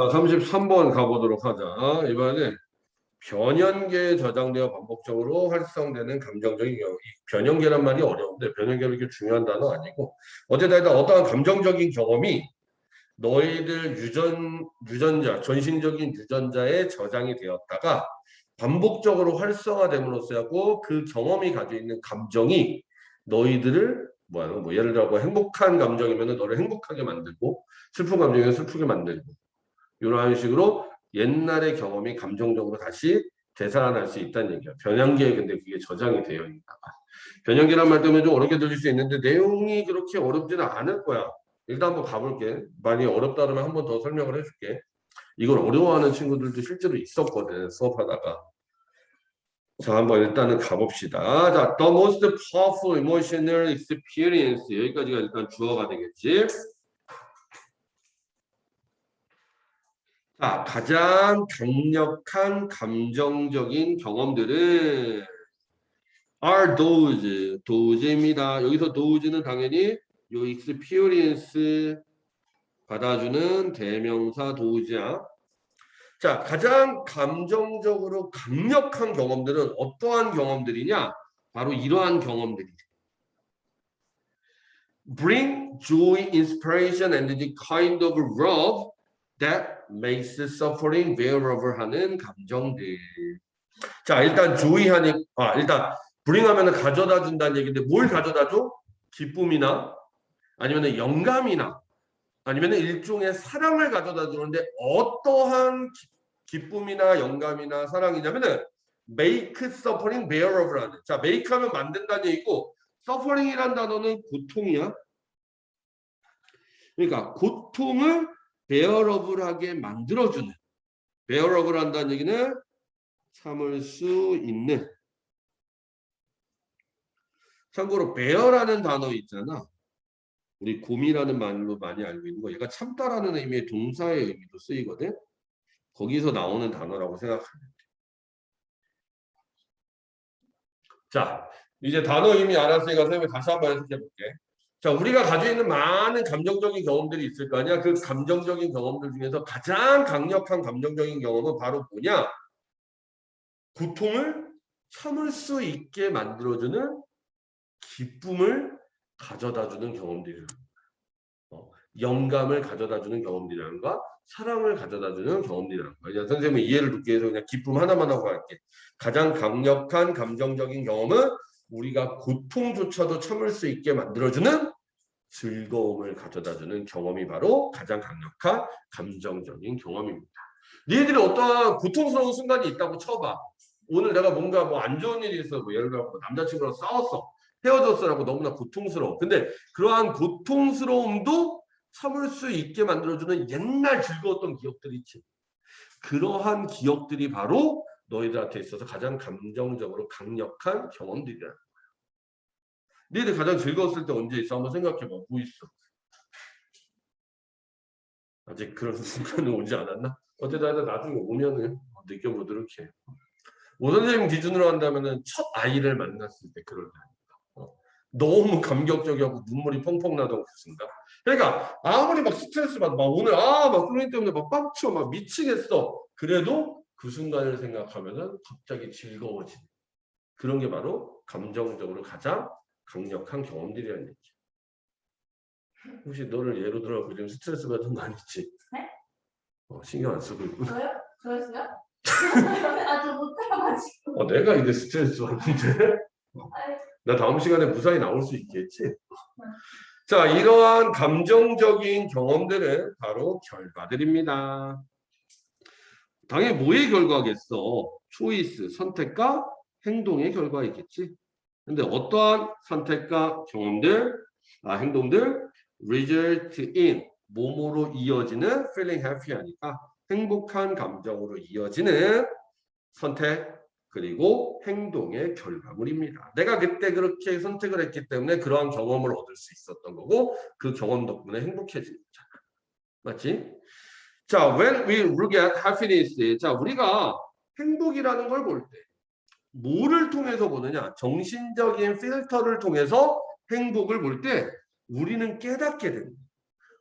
자, 33번 가보도록 하자. 이번에 변연계에 저장되어 반복적으로 활성되는 감정적인 경우. 이 변연계란 말이 어려운데 변연계는 이렇게 중요한 단어 아니고 어쨌든 어떠한 감정적인 경험이 너희들 유전 유전자 전신적인 유전자에 저장이 되었다가 반복적으로 활성화됨으로써 하고 그 경험이 가지고 있는 감정이 너희들을 뭐야 뭐 예를 들어 뭐 행복한 감정이면 너를 행복하게 만들고 슬픈 감정이면 슬프게 만들고 이러한 식으로 옛날의 경험이 감정적으로 다시 되살아날 수 있다는 얘기야. 변형계에 근데 그게 저장이 되어 있다. 변형계란 말 때문에 좀 어렵게 들릴 수 있는데 내용이 그렇게 어렵지는 않을 거야. 일단 한번 가볼게. 많이 어렵다 그러면 한번 더 설명을 해줄게. 이걸 어려워하는 친구들도 실제로 있었거든 수업하다가. 자 한번 일단은 가봅시다. 자, the most powerful emotional experience 여기까지가 일단 주어가 되겠지. 자, 가장 강력한 감정적인 경험들은 are those, those입니다. 여기서 those는 당연히 요 experience 받아주는 대명사 those야. 자, 가장 감정적으로 강력한 경험들은 어떠한 경험들이냐? 바로 이러한 경험들이죠. Bring joy, inspiration, and the kind of love that makes suffering bearable 하는 감정들. 자, 일단 joy하니, 아, 일단 bring 하면은 가져다 준다는 얘기인데 뭘 가져다 줘? 기쁨이나 아니면 영감이나 아니면 일종의 사랑을 가져다 주는데 어떠한 기, 기쁨이나 영감이나 사랑이냐면은 make suffering bearable 하는 자 make 하면 만든다는 얘기고 suffering이란 단어는 고통이야 그러니까 고통을 bearable하게 만들어주는 bearable 한다는 얘기는 참을 수 있는 참고로 bear라는 단어 있잖아 우리 곰이라는 말로 많이 알고 있는 거 얘가 참다라는 의미의 동사의 의미도 쓰이거든 거기서 나오는 단어라고 생각하면 돼. 자, 이제 단어 의미 알았으니까 선생님이 다시 한번 해석해 볼게. 자, 우리가 가지고 있는 많은 감정적인 경험들이 있을 거 아니야? 그 감정적인 경험들 중에서 가장 강력한 감정적인 경험은 바로 뭐냐? 고통을 참을 수 있게 만들어주는 기쁨을 가져다주는 경험들이라는. 어, 영감을 가져다주는 경험들이라는 거야. 사랑을 가져다주는 경험들이라는 거야. 이제 선생님은 이해를 돕기 위해서 그냥 기쁨 하나만 하고 갈게. 가장 강력한 감정적인 경험은 우리가 고통조차도 참을 수 있게 만들어주는 즐거움을 가져다주는 경험이 바로 가장 강력한 감정적인 경험입니다. 니들이 어떠한 고통스러운 순간이 있다고 쳐봐. 오늘 내가 뭔가 뭐 안 좋은 일이 있어. 뭐 예를 들어 뭐 남자친구랑 싸웠어. 헤어졌어라고 너무나 고통스러워. 근데 그러한 고통스러움도 참을 수 있게 만들어주는 옛날 즐거웠던 기억들이 있지. 그러한 기억들이 바로 너희들한테 있어서 가장 감정적으로 강력한 경험들이야. 너희들 가장 즐거웠을 때 언제 있어? 한번 생각해봐. 뭐 있어? 아직 그런 순간은 오지 않았나? 어쨌든 나중에 오면은 느껴보도록 해. 오 선생님 기준으로 한다면은 첫 아이를 만났을 때 그럴 때. 너무 감격적이고 눈물이 펑펑 그 순간. 그러니까 아무리 막 스트레스 받, 막 오늘 아막 선생님 때문에 막 빡쳐, 막 미치겠어. 그래도 그 순간을 생각하면은 갑자기 즐거워지는 그런 게 바로 감정적으로 가장 강력한 경험들이라는 얘기죠. 혹시 너를 예로 들어 요즘 스트레스 받은 거 아니지? 네? 어, 신경 안 쓰고 있고. 저요? 저였어요? 아저 못해가지고 어, 내가 이제 스트레스 받는데. 나 다음 시간에 무사히 나올 수 있겠지. 자, 이러한 감정적인 경험들은 바로 결과들입니다. 당연히 뭐의 결과겠어? 초이스, 선택과 행동의 결과이겠지. 근데 어떠한 선택과 경험들, 아, 행동들, result in, 몸으로 이어지는 feeling happy 하니까 행복한 감정으로 이어지는 선택, 그리고 행동의 결과물입니다. 내가 그때 그렇게 선택을 했기 때문에 그러한 경험을 얻을 수 있었던 거고 그 경험 덕분에 행복해지는 거잖아. 맞지? 자, when we look at happiness, 자 우리가 행복이라는 걸 볼 때 뭐를 통해서 보느냐? 정신적인 필터를 통해서 행복을 볼 때 우리는 깨닫게 됩니다.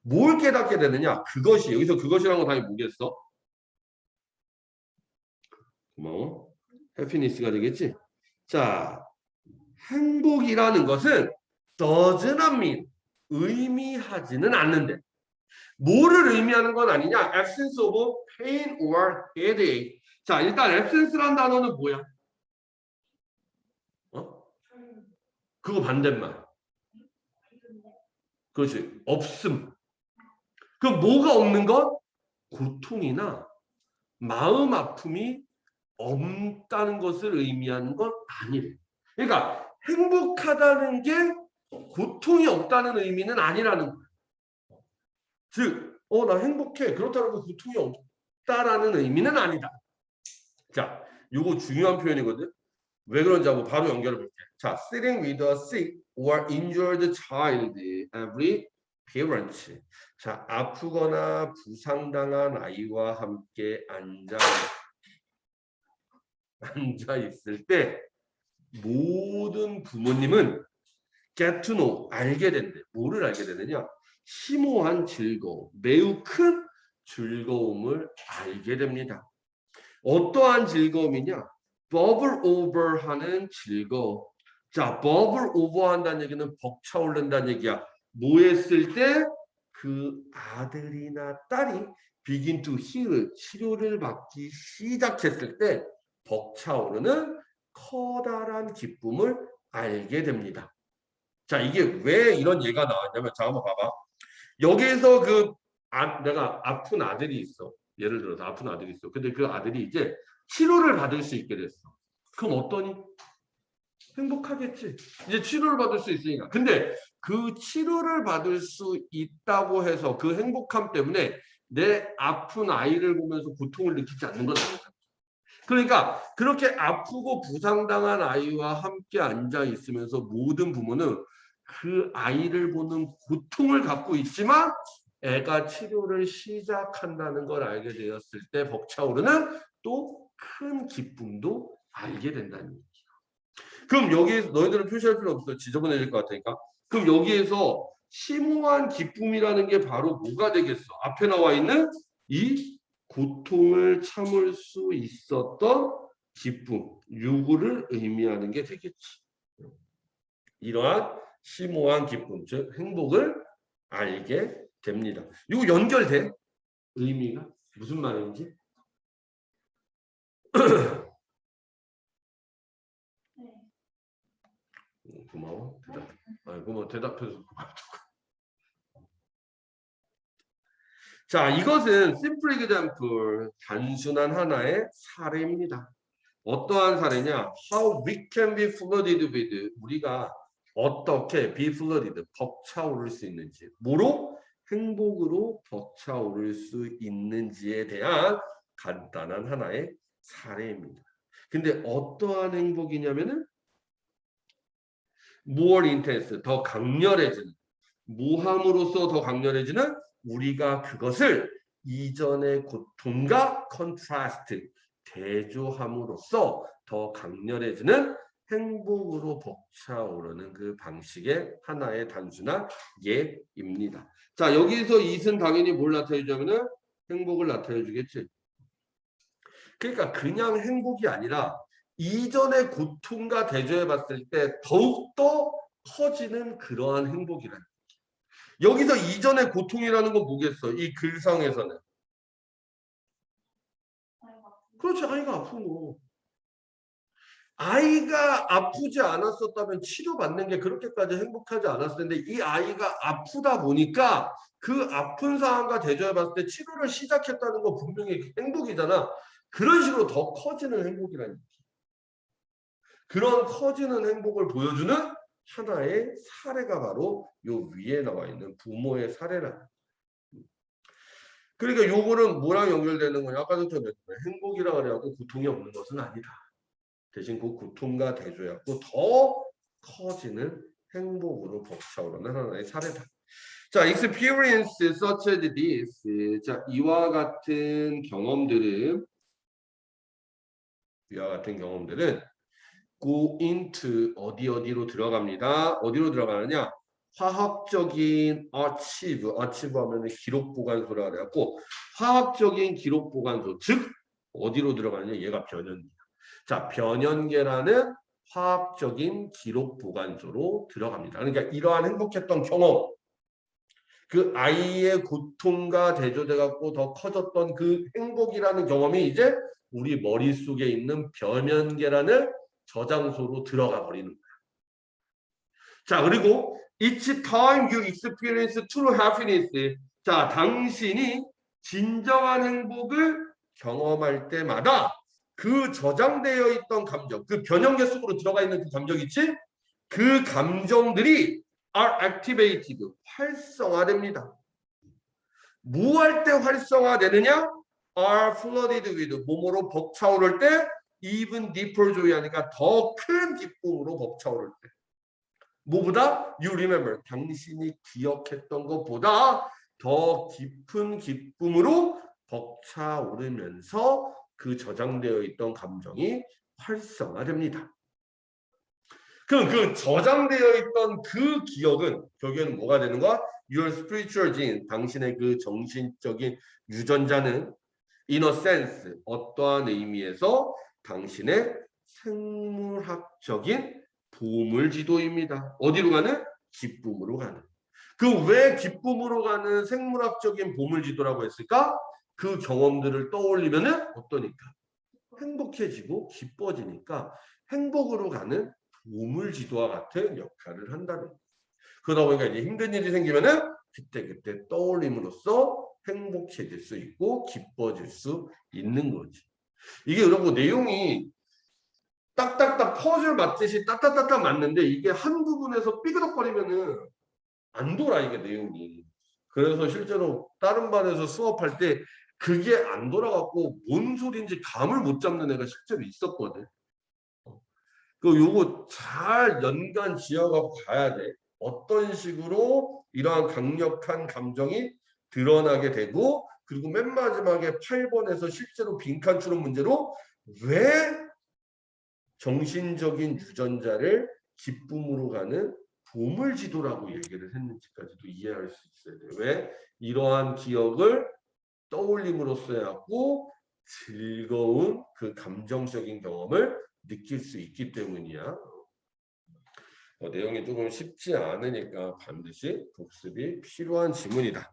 뭘 깨닫게 되느냐? 그것이 여기서 그것이라는 건 당연히 뭐겠어? 고마워. 해피니스가 되겠지? 자, 행복이라는 것은 does not mean 의미하지는 않는데 뭐를 의미하는 건 아니냐? absence of pain or headache. 자, 일단 absence란 단어는 뭐야? 어? 그거 반대말. 그렇지. 없음. 그럼 뭐가 없는 것? 고통이나 마음 아픔이 없다는 것을 의미하는 건 아니래. 그러니까 행복하다는 게 고통이 없다는 의미는 아니라는 거야. 즉, 어, 나 행복해. 그렇다고 고통이 없다라는 의미는 아니다. 자, 요거 중요한 표현이거든. 왜 그런지 한번 바로 연결해 볼게. 자, sitting with a sick or injured child every parent. 자, 아프거나 부상당한 아이와 함께 앉아 앉아 있을 때 모든 부모님은 get to know 알게 된대. 뭐를 알게 되느냐? 심오한 즐거움, 매우 큰 즐거움을 알게 됩니다. 어떠한 즐거움이냐? Bubble over 하는 즐거움. 자, bubble over 한다는 얘기는 벅차오른다는 얘기야. 뭐 했을 때 그 아들이나 딸이 begin to heal 치료를 받기 시작했을 때 벅차오르는 커다란 기쁨을 알게 됩니다. 자, 이게 왜 이런 예가 나왔냐면 자, 한번 봐봐. 여기에서 그 아, 내가 아픈 아들이 있어. 예를 들어서 아픈 아들이 있어. 근데 그 아들이 이제 치료를 받을 수 있게 됐어. 그럼 어떠니? 행복하겠지. 이제 치료를 받을 수 있으니까. 근데 그 치료를 받을 수 있다고 해서 그 행복함 때문에 내 아픈 아이를 보면서 고통을 느끼지 않는 건 아니야. 그러니까 그렇게 아프고 부상당한 아이와 함께 앉아 있으면서 모든 부모는 그 아이를 보는 고통을 갖고 있지만 애가 치료를 시작한다는 걸 알게 되었을 때 벅차오르는 또 큰 기쁨도 알게 된다는 얘기야. 그럼 여기에서 너희들은 표시할 필요 없어. 지저분해질 것 같으니까. 그럼 여기에서 심오한 기쁨이라는 게 바로 뭐가 되겠어? 앞에 나와 있는 이 고통을 참을 수 있었던 기쁨, 유구를 의미하는 게 되겠지. 이러한 심오한 기쁨, 즉 행복을 알게 됩니다. 이거 연결돼? 의미가 무슨 말인지? 네. 음, 고마워. 대답. 아, 고마워. 대답해서 고마워. 자, 이것은 simple example, 단순한 하나의 사례입니다. 어떠한 사례냐? How we can be flooded with 우리가 어떻게 be flooded 벅차오를 수 있는지 뭐로 행복으로 벅차오를 수 있는지에 대한 간단한 하나의 사례입니다. 근데 어떠한 행복이냐면은 more intense 더 강렬해지는 모함으로써 더 강렬해지는 우리가 그것을 이전의 고통과 컨트라스트 대조함으로써 더 강렬해지는 행복으로 벅차오르는 그 방식의 하나의 단순한 예입니다. 자 여기서 이은 당연히 뭘 나타내주냐면은 행복을 나타내주겠지. 그러니까 그냥 행복이 아니라 이전의 고통과 대조해 봤을 때 더욱더 커지는 그러한 행복이라는 여기서 이전의 고통이라는 건 뭐겠어? 이 글상에서는. 그렇지, 아이가 거. 아이가 아프지 않았었다면 치료받는 게 그렇게까지 행복하지 않았을 텐데 이 아이가 아프다 보니까 그 아픈 상황과 대조해 봤을 때 치료를 시작했다는 건 분명히 행복이잖아. 그런 식으로 더 커지는 행복이라는 얘기. 그런 커지는 행복을 보여주는 하나의 사례가 바로 요 위에 나와 있는 부모의 사례라. 그러니까 요거는 뭐랑 연결되는 거냐? 아까도 좀 행복이라 그래갖고 고통이 없는 것은 아니다. 대신 그 고통과 대조해갖고 더 커지는 행복으로 벅차오르는 하나의 사례다. 자, experience such as this. 자, 이와 같은 경험들은 이와 같은 경험들은 go into 어디 어디로 들어갑니다. 어디로 들어가느냐? 화학적인 archive, archive 하면 기록 보관소라 그래갖고 화학적인 기록 보관소, 즉 어디로 들어가느냐? 얘가 변연계. 자, 변연계라는 화학적인 기록 보관소로 들어갑니다. 그러니까 이러한 행복했던 경험, 그 아이의 고통과 대조돼 갖고 더 커졌던 그 행복이라는 경험이 이제 우리 머릿속에 있는 변연계라는 저장소로 들어가 버리는 거야. 자, 그리고 each time you experience true happiness. 자, 당신이 진정한 행복을 경험할 때마다 그 저장되어 있던 감정, 그 변형계 속으로 들어가 있는 그 감정 있지? 그 감정들이 are activated, 활성화됩니다. 뭐할때 활성화되느냐? Are flooded with, 몸으로 벅차오를 때 even deeper joy 하니까 더 큰 기쁨으로 벅차오를 때. 뭐보다? You remember. 당신이 기억했던 것보다 더 깊은 기쁨으로 벅차오르면서 그 저장되어 있던 감정이 활성화됩니다. 그럼 그 저장되어 있던 그 기억은 결국에는 뭐가 되는 거야? Your spiritual gene, 당신의 그 정신적인 유전자는 sense, 어떠한 의미에서 당신의 생물학적인 보물 지도입니다. 어디로 가는? 기쁨으로 가는. 그 왜 기쁨으로 가는 생물학적인 보물 지도라고 했을까? 그 경험들을 떠올리면은 어떠니까? 행복해지고 기뻐지니까 행복으로 가는 보물 지도와 같은 역할을 한다는 거예요. 그러다 보니까 이제 힘든 일이 생기면은 그때 그때 떠올림으로써 행복해질 수 있고 기뻐질 수 있는 거지. 이게 여러분 내용이 딱딱딱 퍼즐 맞듯이 딱딱딱딱 맞는데 이게 한 부분에서 삐그덕거리면은 안 돌아 이게 내용이. 그래서 실제로 다른 반에서 수업할 때 그게 안 돌아갖고 뭔 소리인지 감을 못 잡는 애가 실제로 있었거든. 어. 그 요거 잘 연관 지어갖고 가야 돼. 어떤 식으로 이러한 강력한 감정이 드러나게 되고 그리고 맨 마지막에 8번에서 실제로 빈칸 추론 문제로 왜 정신적인 유전자를 기쁨으로 가는 보물 지도라고 얘기를 했는지까지도 이해할 수 있어야 돼요. 왜? 이러한 기억을 떠올림으로써 해갖고 즐거운 그 감정적인 경험을 느낄 수 있기 때문이야. 어, 내용이 조금 쉽지 않으니까 반드시 복습이 필요한 지문이다.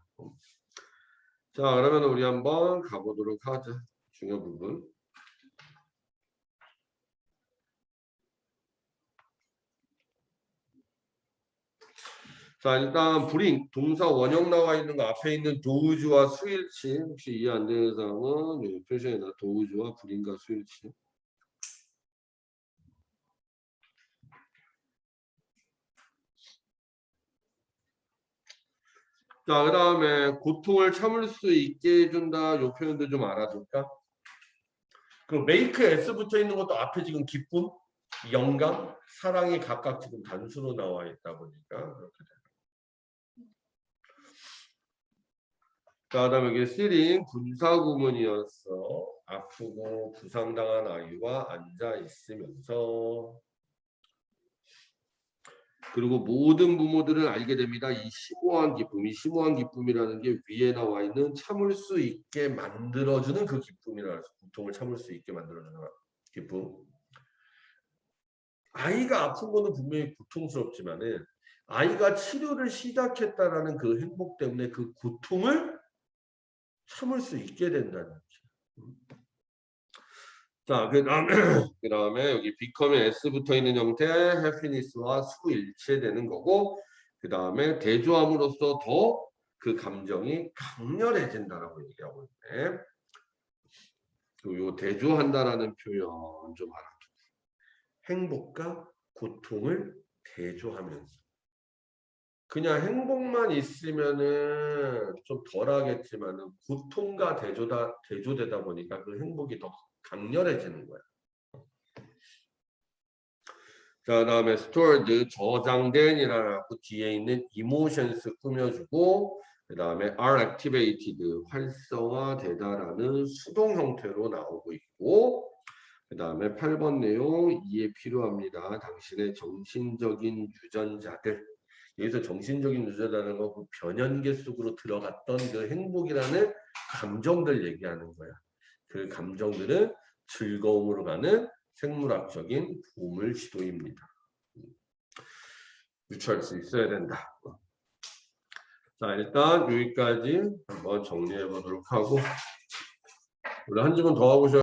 자, 그러면 우리 한번 가보도록 하자. 중요 부분. 자, 일단 불인 동사 원형 나와 있는 거 앞에 있는 도우주와 수일치 혹시 이해 안 되는 사람은 표시에다 도우주와 불인과 수일치. 자, 그 다음에 고통을 참을 수 있게 해준다. 요 표현도 좀 알아둘까? 그 메이크 S 붙어 있는 것도 앞에 지금 기쁨, 영감, 사랑이 각각 지금 단수로 나와 있다 보니까 그렇게 돼요. 자, 그다음에 이게 시린 군사 구문이었어. 아프고 부상당한 아이와 앉아 있으면서 그리고 모든 부모들은 알게 됩니다. 이 심오한 기쁨, 이 심오한 기쁨이라는 게 위에 나와 있는 참을 수 있게 만들어주는 그 기쁨이라 고통을 참을 수 있게 만들어주는 기쁨. 아이가 아픈 거는 분명히 고통스럽지만은 아이가 치료를 시작했다라는 그 행복 때문에 그 고통을 참을 수 있게 된다는 거죠. 자, 그 다음에, 그 여기 become S 붙어 있는 형태, happiness와 수 일치되는 거고, 그 다음에 대조함으로써 더 그 감정이 강렬해진다라고 얘기하고 있네. 요 대조한다라는 표현 좀 알아두고. 행복과 고통을 대조하면서. 그냥 행복만 있으면은 좀 덜하겠지만은 고통과 대조다 대조되다 보니까 그 행복이 더 강렬해지는 거야. 자, 다음에 stored 저장된이라고 뒤에 있는 emotions 꾸며주고 그 다음에 are activated 활성화되다라는 수동 형태로 나오고 있고 그 다음에 8번 내용 이해 필요합니다. 당신의 정신적인 유전자들 여기서 정신적인 유저라는 거그 변연계 속으로 들어갔던 그 행복이라는 감정들 얘기하는 거야. 그 감정들은 즐거움으로 가는 생물학적인 보물 지도입니다. 유추할 수 있어야 된다. 자 일단 여기까지 한번 정리해 보도록 하고 우리 한 주만 더 하고 싶